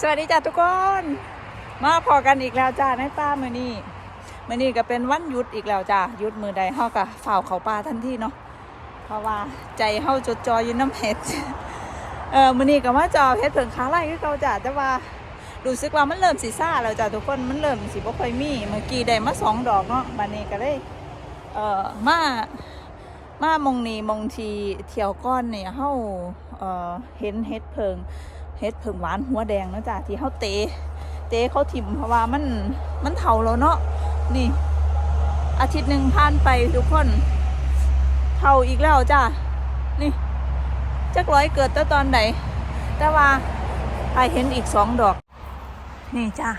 สวัสดีจ้าทุกคน มาพอกันอีกแล้วจ้าในป้ามือนี่มือนี่ก็เป็นวันหยุดอีกแล้วจ้าหยุดมือใดเฮาก็ฝ่าวเขาป่าทันทีเนาะเพราะว่าใจเฮาจดจ่ออยินน้ำเห็ดเออมือนี่ก็มาจอเฮ็ดเผิงขาไล่คือเก่าจ้าแต่ว่ารู้สึกว่ามันเริ่มสีซ่าแล้วจ้าทุกคนมันเริ่มสีบ่ค่อยมีเมื่อกี้ได้มาสองดอกเนาะบัดนี้ก็เลยเอ่อมามามงนี้มงทีเที่ยวก้อนเนี่ยเฮาเอ่อเห็นเฮ็ดเพิง เฮ็ดเผิงหวานหัวแดงเนาะจ้ะที่เขาเตะเตะเขาถิ่มเพราะว่ามันมันเถาแล้วเนาะนี่ อาทิตย์หนึ่งผ่านไปทุกคนเถาอีกแล้วจ้ะนี่จักร้อยเกิดแต่ตอนไหนแต่ว่าไปเห็นอีกสองดอก นี่จ้ะ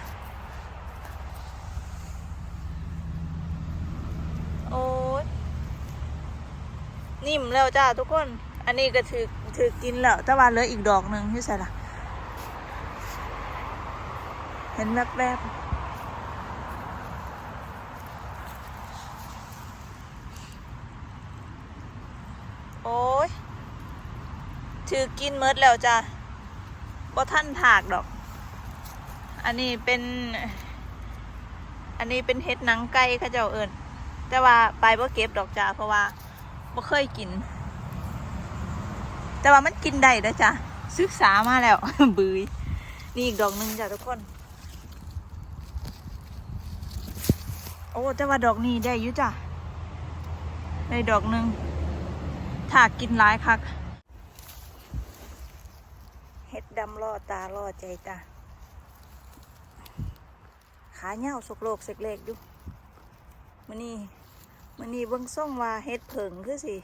โอ้ยนิ่มแล้วจ้าทุกคน อันนี้ก็ถือถือกินแล้วแต่ว่าเหลืออีกดอกหนึ่งที่ใส่ละ เห็นแวบแบบโอ้ย ถือกินเมิดแล้วจ้ะบ่ท่านถากดอก อันนี้เป็น อันนี้เป็นเห็ดหนังไก่ข้าเจ้าเอิญแต่ว่าไปบ่เก็บดอกจ้าเพราะว่าบ่เคยกิน แต่ว่ามันกินได้นะจ๊ะศึกษามาแล้วบืยนี่อีกดอกหนึ่งจ้ะทุกคน โอ้แต่ว่าดอกนี้ได้ยู่จ้ะได้ดอกหนึ่งถ้ากินหลายคักเห็ดดำล่อตาล่อใจจ้ะขาเหี่ยวสกโลกเสกเล็กอยู่มันนี่มันนี่เบิ่งส่งว่าเห็ดเผิงคือสิ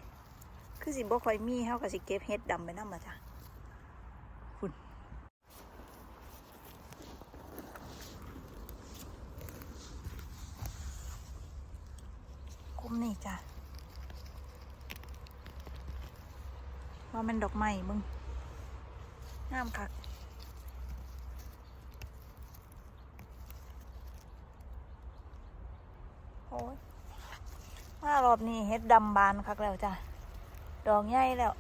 คือสิบ่ค่อยมีเฮาก็สิเก็บเฮ็ดดำไปนำมาจ้ะคุณ มนี่จ้ะว่ามันดอกไม้มึงงามคักโอ้ยมารอบนี้เฮ็ดดำบานคักแล้วจ้ะ ดอกใหญ่แล้ว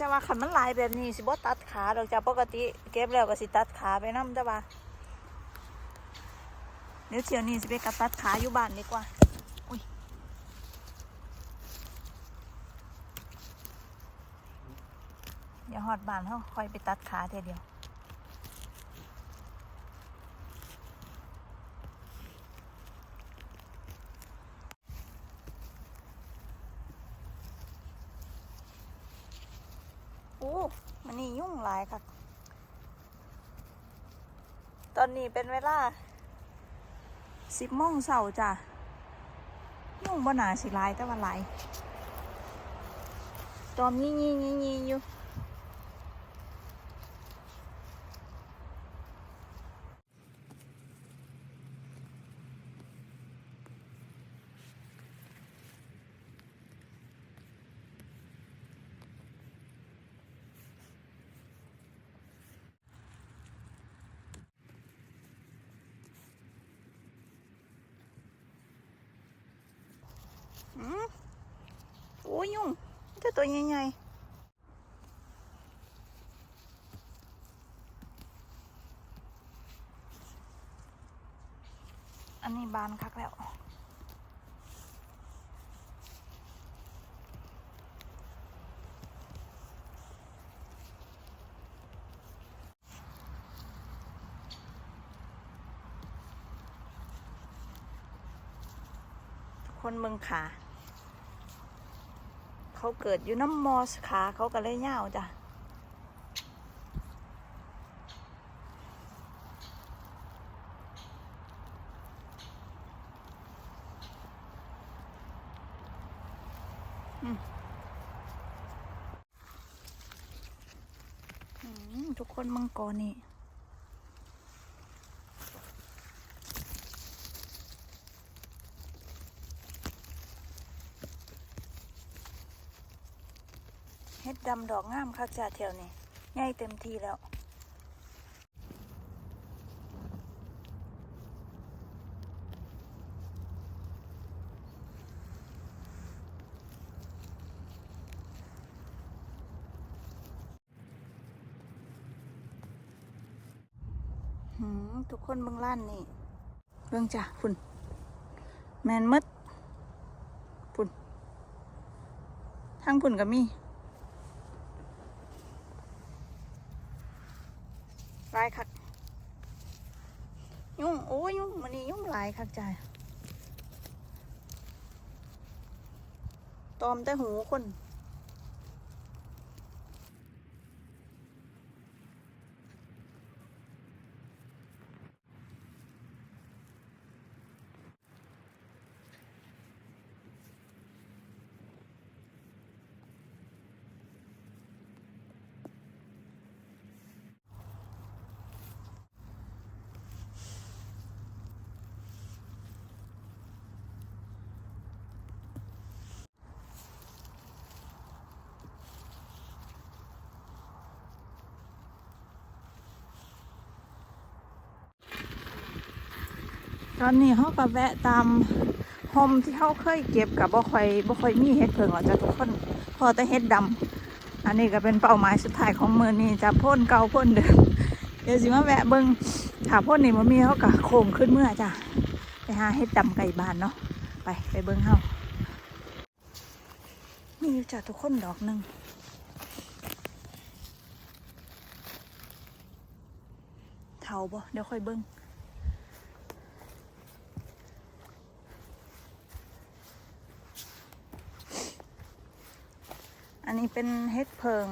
แต่ว่าขันมันลายแบบนี้สิบ่ตัดขาดอกจ้าปกติ เก็บแล้วก็สิตัดขาไปน้ำแต่ว่า เดี๋ยวเที่ยวนี้สิไปกับตัดขาอยู่บ้านดีกว่าอุ้ยเดี๋ยวหอดบ้านเขาคอยไปตัดขาเทียวเดียว โอ้มันนี่ยุ่งหลายค่ะ ตอนนี้เป็นเวลา สิบโมงเช้าจ้ะยุ่งบ่หนาสิไลายแต่ว่าหลตอมงี้งี้งี้งี้อยู่ อืมโอ้ยยุ่งแต่ตัวใหญ่ๆอันนี้บานคักแล้วทุกคนเมืองขา เขาเกิดอยู่น้ำมอสขาเขาก็เลยเง่าจ้ะอืมทุกคนมังกรนี่ ดอกงามคักจ่าแถวนี้ใหญ่เต็มที่แล้วทุกคนเบื้องล่านนี่เบื้องจ้ะคุณแมนมัดคุณทั้งคุณก็มี คักจ้ะตอมแต่หูคน ตอนนี้เขาก็แวะตามโฮมที่เขาเคยเก็บกับบ่คอยบ่คอยมีเห็ดเพิงหรอกจ้ะทุกคนพอแต่เห็ดดำอันนี้ก็เป็นเป้าหมายสุดท้ายของมือนี้จะพ่นเก่าพ่นเดิมเดี๋ยวสิมาแวะเบิงถ้าพ่นนี่มันมีเขาก็โค้งขึ้นเมื่อจ้ะไปหาเห็ดดำไก่บานเนาะไปไปเบิงเฮามีอยู่จ้ะทุกคนดอกหนึ่งเท่าบ่เดี๋ยวค่อยเบิง อันนี้เป็นเห็ดเพิง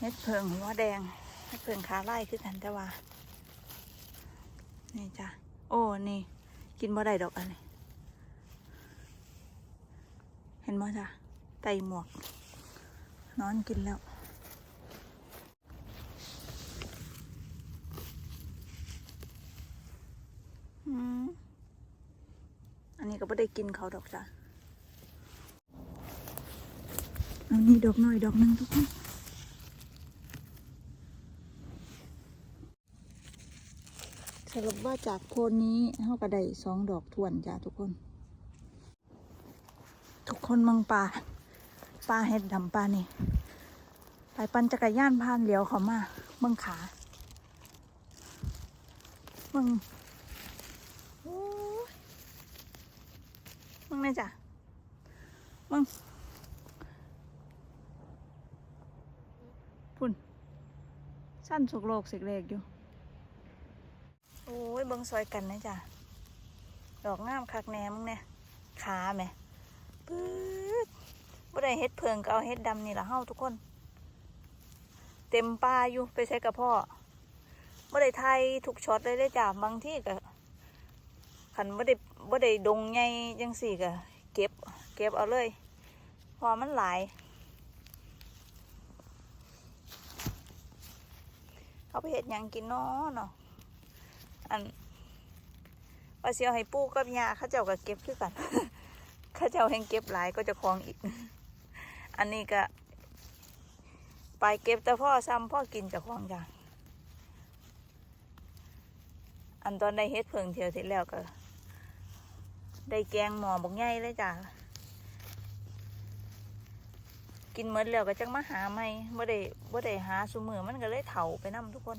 เห็ดเพิงหัวแดงเห็ดเพิงขาไล่คือกันแต่ว่า นี่จ้ะ โอ้ นี่ กินบ่ได้ดอกอันนี้ เห็นบ่จ้ะไตหมวก นอนกินแล้วอืมอันนี้ก็ไม่ได้กินเขาดอกจ้ะ เอานี่ดอกหน่อยดอกนึงทุกคนสรุปว่าจากโคนนี้เท่ากับได้สองดอกทวนจ้าทุกคน ทุกคนมังปลาปลาเห็ดดำปลานี่ไปปั่นจักรยานผ่านเหลียวเขามาเมืองขาเมืองเมึงนี่จ้ะเมึง พุ่น สั้นสุกโลกสิกเลกอยู่ โอ้ยเบิ่งซอยกันนะจ้ะดอกงามคักแหนมึงเนี่ยขาแหม่ปื๊ดบ่ได้เฮ็ดเพิงก็เอาเฮ็ดดำนี่ละเฮาทุกคน เต็มป่าอยู่ไปใช้กับพ่อบ่ได้ไทยทุกช็อตเลยได้จ้ะบางที่ก็ขันบ่ได้บ่ได้ดงใหญ่จังสี่ก็เก็บ เก็บเอาเลย พอมันหลาย เขาไปเห็ดหยังกินเนาะเนาะอันว่าเสียวให้ปูกับยาเขาเจ้าก็เก็บคือกันเขาเจ้าแห่งเก็บหลายก็จะคลองอีก อันนี้ก็ ไปเก็บแต่พ่อซ้ำพ่อกินจะคลองจ้ะอันตอนได้เฮ็ดเพิงเที่ยวที่แล้วก็ ได้แกงหมอบักใหญ่เลยจ้ะ กินเมดแล้วก็จังมาหาใหม่บ่ได้บ่ได้หาซุมือมันก็เลยเถาไปนํทุกคน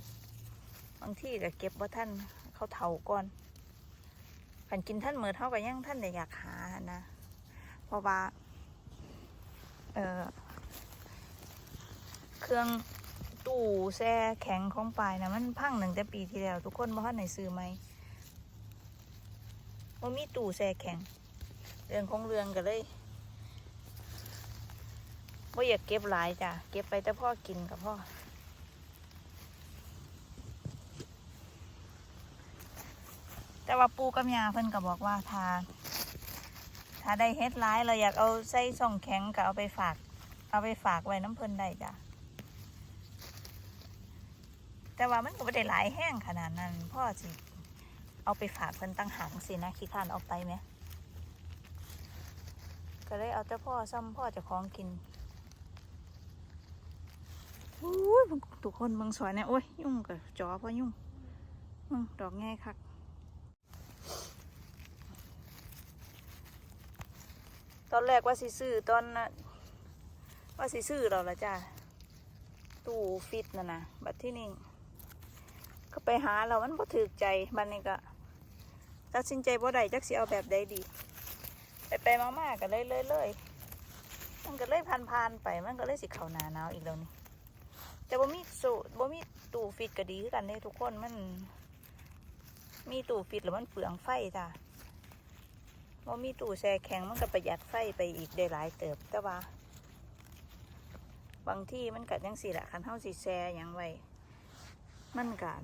บางที่ก็เก็บบ่ท่านเขาเถาก่อนขันกินท่านเมือเท่ากับยังท่านได้อยากหานะเพราะว่าเออเครื่องตู้แช่แข็งของปลายนะมันพังหนึ่งแต่ปีที่แล้ว ทุกคนบ่ท่านไหนซื้อไหมว่ามีตู้แช่แข็งเรื่องของเรื่องก็เลย ว่อยากเก็บหลายจ้ะ เก็บไปแต่พ่อกินกับพ่อ แต่ว่าปูกับยาเพิ่นก็บอกว่าถ้าถ้าได้เฮ็ดร้ายเราอยากเอาใส่ส่องแข็งก็เอาไปฝาก เอาไปฝากไว้น้ำเพิ่นได้จ้ะ แต่ว่ามันก็ไม่ได้หลายแห้งขนาดนั้นพ่อสิเอาไปฝากเพิ่นตั้งหางสินะขี้ข้านเอาไปไหมก็เลยเอาแต่พ่อซ้ำพ่อจะคล้องกิน อุ้ยทุกคนบางสวยเนี่ยโอ้ยยุ่งกับจอพ่อยุ่งดอกง่ายคักตอนแรกว่าสิซื้อตอนน่ะว่าสิซื้อเราละจ้าตู้ฟิตนะนะบัดที่นี่ก็ไปหาเรามันบ่ถือใจบันนี้ก็ตัดสินใจบ่ได้จักสิเอาแบบใดดี ไปไปมากๆก็เลยเลยเลยมันก็เลยพันพานๆไปมันก็เลยสิเข้าหนาหนาวอีกแล้วนี่ แต่บ่มีสูบ่มีตู้ฟิตก็ดีคือกันเด้ทุกคนมัน มีตู้ฟิตแล้วมันเปลืองไฟจ้ะบ่มีตู้แช่แข็งมันก็ประหยัดไฟไปอีกได้หลายเติบแต่ว่าบางที่มันก็ยังสิแหละคันเฮาสิแช่ยังไว้มันกัน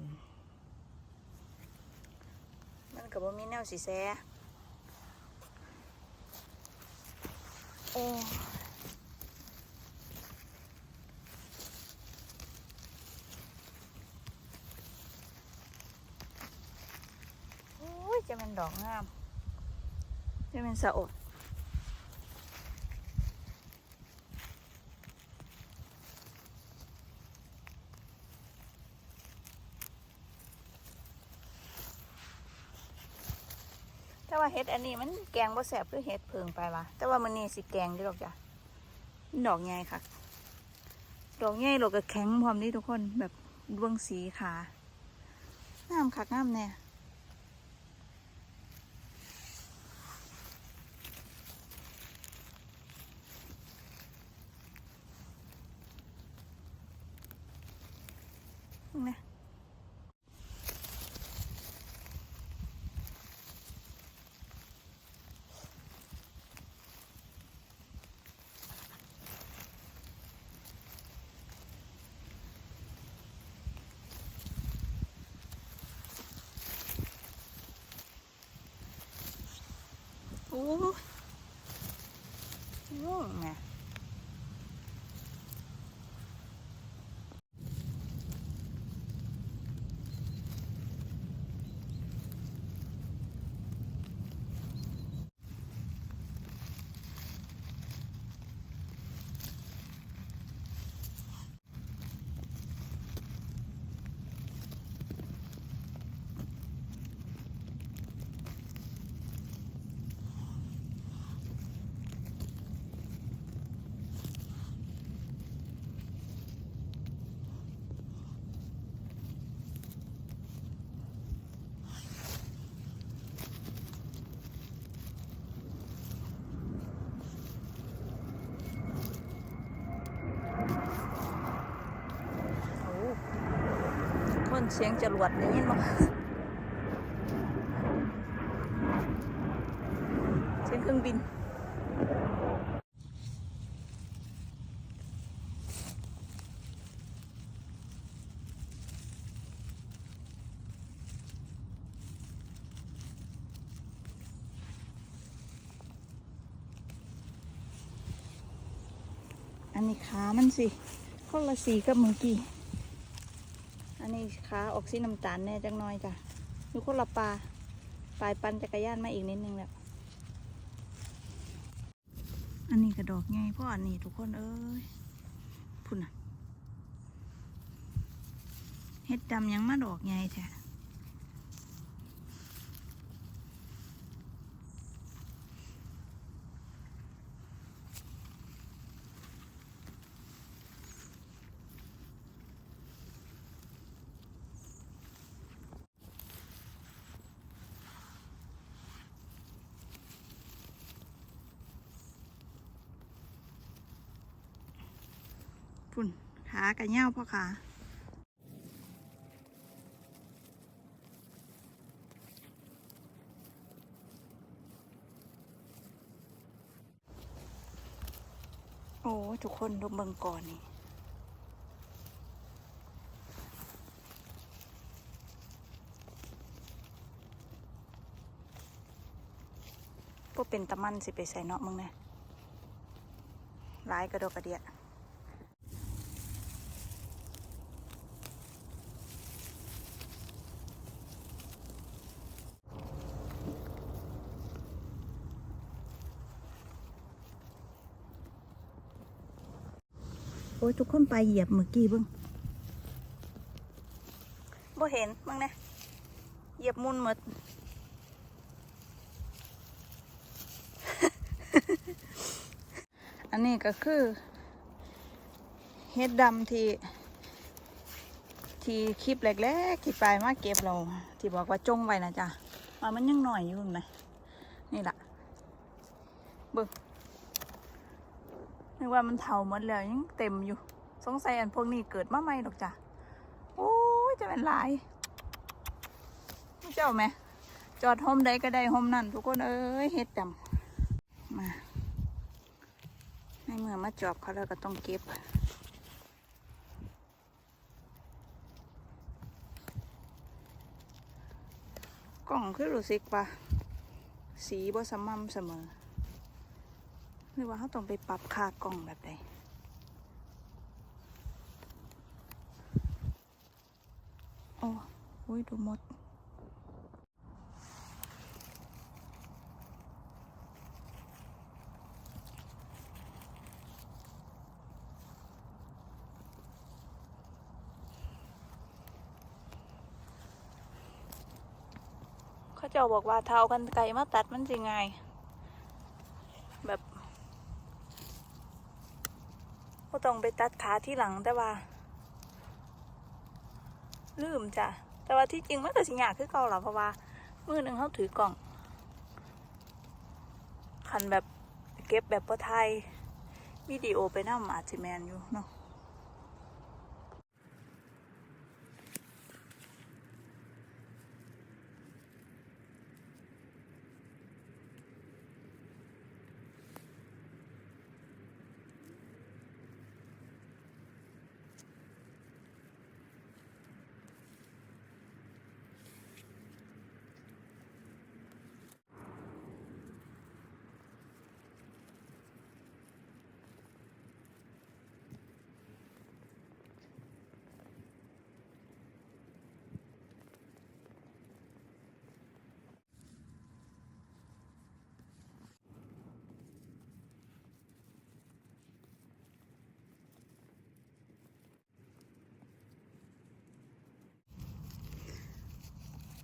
มันก็บ่มีแนวสิแซ่โอ้โอ้ย จะเป็นดอกงาม จะเป็นสะอดแต่ว่าเห็ดอันนี้มันแกงบ่แสบคือเห็ดเพิงไปว่ะแต่ว่ามันนี่สิแกงเด้อดอกจ้ะดอกใหญ่ค่ะ ดอกใหญ่ดอกก็แข็งพร้อมนี่ทุกคนแบบดวงสีขางามคักงามแน่นี่นะ โอ้ยง่วงไงโอ้คน เสียงจรวดได้ยินมั้เสียงเครื่องบินอันนี้ขามันสิคนละสีกับเมื่อกี้ อันนี้ขาออกสีน้ำตาลแน่จังน้อยจ้ะดูคนละปลาปลายปันจักรยานมาอีกนิดนึงแล้วอันนี้กระดอกไงพ่ออันนี้ทุกคนเอ้ยพุ่นอะเฮ็ดดำยังมาดอกไงแท้พุ่น ขากระเง่าพ่อขาโอ้ทุกคนดูเบิงก่อนนี่พวกเป็นตะมันสิไปใส่เนาะมึงเนี่ยหลายกระโดดกระเดีย ทุกคนไปเหยียบเมื่อกี้เบิ่งบ่เห็นเบิ่งนะเหยียบมุนหมดอันนี้ก็คือเฮ็ดดำที่ ที่คลิปแรกๆที่ปลายมาเก็บเรา ที่บอกว่าจงไว้นะจ๊ะมามันยังหน่อยอยู่ไหมนี่แหละเบิ่ง นึกว่ามันเถาหมดแล้วยังเต็มอยู่ สงสัยอันพวกนี้เกิดมาใหม่ดอกจ้ะโอ้ยจะเป็นลายเจ้าไหมจอดโฮมใดก็ได้โฮมนั่นทุกคนเอ้ยเฮ็ดจำมาในเมื่อมาจอบเขาแล้วก็ต้องเก็บกล่องคือรู้สึกว่าสีบ่สม่ำเสมอ หรือว่าเขาต้องไปปรับค่ากล่องแบบใดโอ้โอ้ยดูหมดเขาเจ้าบอกว่าเท้ากันไก่มาตัดมันสิไงายแบบก็ ต้องไปตัดขาที่หลังแต่ว่า ลืมจ้ะ แต่ว่าที่จริงมันก็สิยากคือเก่าหรอเพราะว่ามือหนึ่งเขาถือกล่องคันแบบเก็บแบบประไทยวิดีโอไปน้ำอาจจะแมนอยู่เนาะ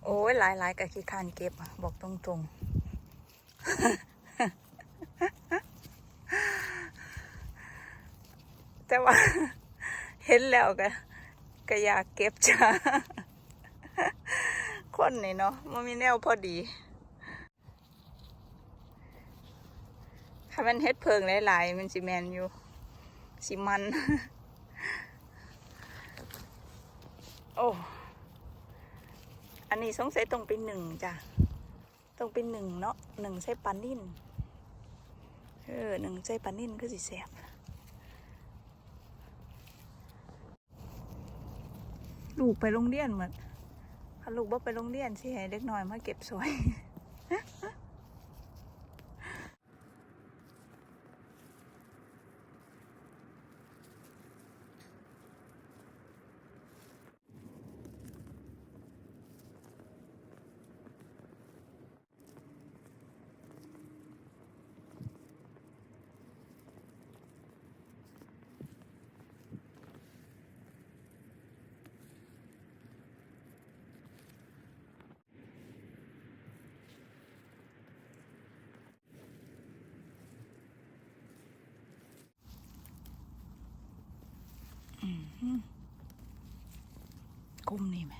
โอ้ยหลายหลายๆกับขี้คร้านเก็บ บอกตรงๆแต่ว่า เห็นแล้วก็ก็อยากเก็บจ้าคนนี่เนาะมันมีแนวพอดีถ้ามันเฮ็ดเพิงหลายๆ มันสิแมนอยู่สิมัน โอ้ อันนี้สงสัยต้องเป็นหนึ่งจ้ะต้องเป็นหนึ่งเนาะหนึ่งใส่ปลานิ่นเออหนึ่งใส่ปลานิ่นก็สิแสบลูกไปโรงเรียนเหมือนถ้าลูกบ่ไปโรงเรียนสิให้เด็กน้อยมาเก็บสวย กุ้มนี่ไหม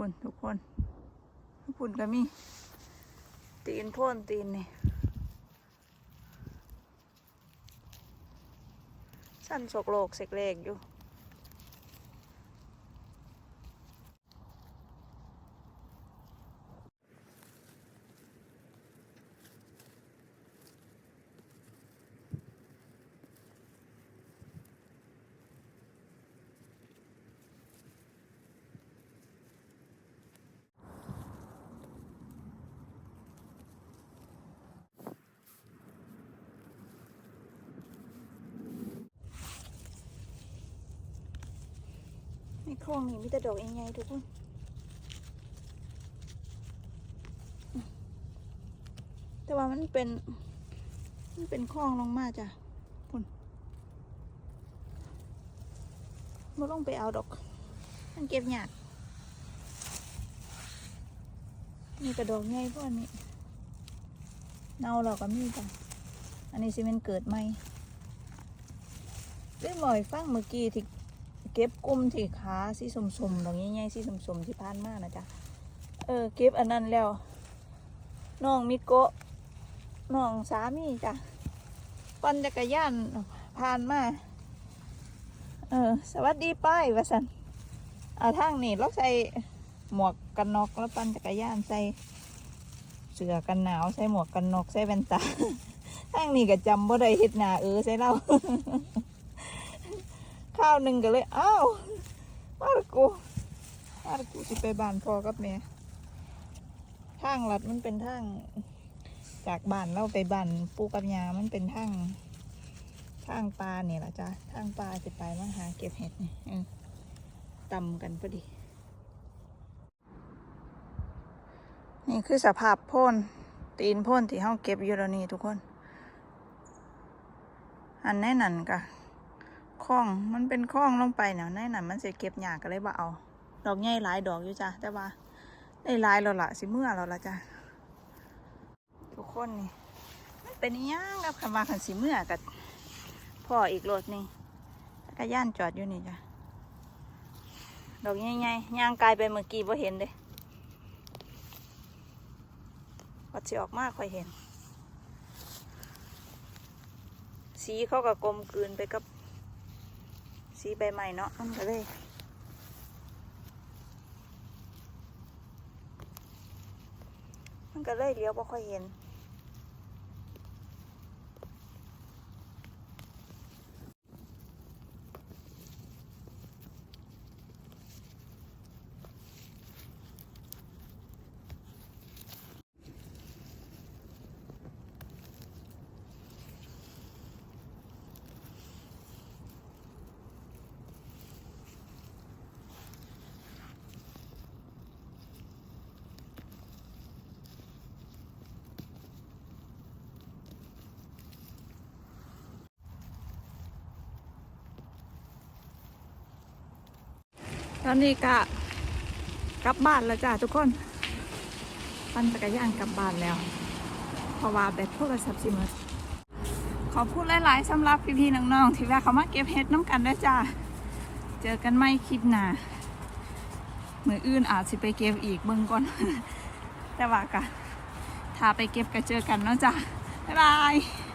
พุ่นทุกคนฝุ่นก็มี ตีนพ่นตีนนี่สั้นสกโลกเสกเลกอยู่ ในคลองนี่มีแต่ดอกใหญ่ๆทุกคนแต่ว่ามันเป็น มันเป็นคลองลงมาจ้ะพุ่นไม่ต้องไปเอาดอก มันเก็บหยากมีกระดอกใหญ่พวกนี้เน่าเราก็มีจ้ะอันนี้สิเป็นเกิดใหม่ได้บ่อยฟังเมื่อกี้ที่ เก็บกลุ่มที่ขาสีสมๆดอกใหญ่ๆสีสมๆที่ผ่านมานะจ๊ะเออเก็บอันนั้นแล้วน้องมิโกะน้องสามีจ้ะปั่นจักรยานผ่านมาเออสวัสดีป้ายวะสันเอาทางนี่เราใส่หมวกกันน็อกแล้วปั่นจักรยานใส่เสื้อกันหนาวใส่หมวกกันน็อกใส่แว่นตาทางนี้ก็จำบ่ได้เฮ็ดหนาเออใส่เรา ข้าวหนึ่งก็เลยอ้าวมาละกูมาละกูสิไปบ้านพ่อกับแม่ทางลัดมันเป็นทางจากบ้านเราไปบ้านปูกับยามันเป็นทางทางปลาเนี่ยแหละจ้ะทางปลาจะไปมาหาเก็บเห็ดนี่เออตำกันพอดี นี่คือสภาพพ่นตีนพ่นที่ห้องเก็บอยู่แล้วนี่ทุกคน อันแน่นันกะ คลอง มันเป็นคล้องลงไปเนาะแน่นันมันจะเก็บหยากก็เลยบ่เอา ดอกใหญ่หลายดอกอยู่จ้ะแต่ว่าได้หลายแล้วล่ะสิเมื่อเราละจ้ะทุกคนนี่มันเป็นยังกับคำว่าขันสีเมื่อกับพ่ออีกรถนี่จักรยานจอดอยู่นี่จ้ะดอกใหญ่ๆย่างกายไปเมื่อกี้บ่เห็นเด้พอสิออกมาค่อยเห็น สีเขาก็กลมกลืนไปกับ สีใบใหม่เนาะมันก็เลยมันก็เลยเลี้ยวบ่ค่อยเห็น อนนี้ก็กลับบ้านแล้วจ้าทุกคน ปั่นจักรยานกลับบ้านแล้ว เพราะว่าแบตโทรศัพท์สิมดขอพูดหลายๆสำหรับพี่ๆน้องๆที่แวะเขามาเก็บเห็ดน้ำกันด้วยจ้าเจอกันไม่คลิปหน้ามืออื่นอาจสิไปเก็บอีกเบิ่งก่อน แต่ว่ากะถ้าไปเก็บก็เจอกันเนาะจ้าบ๊ายบาย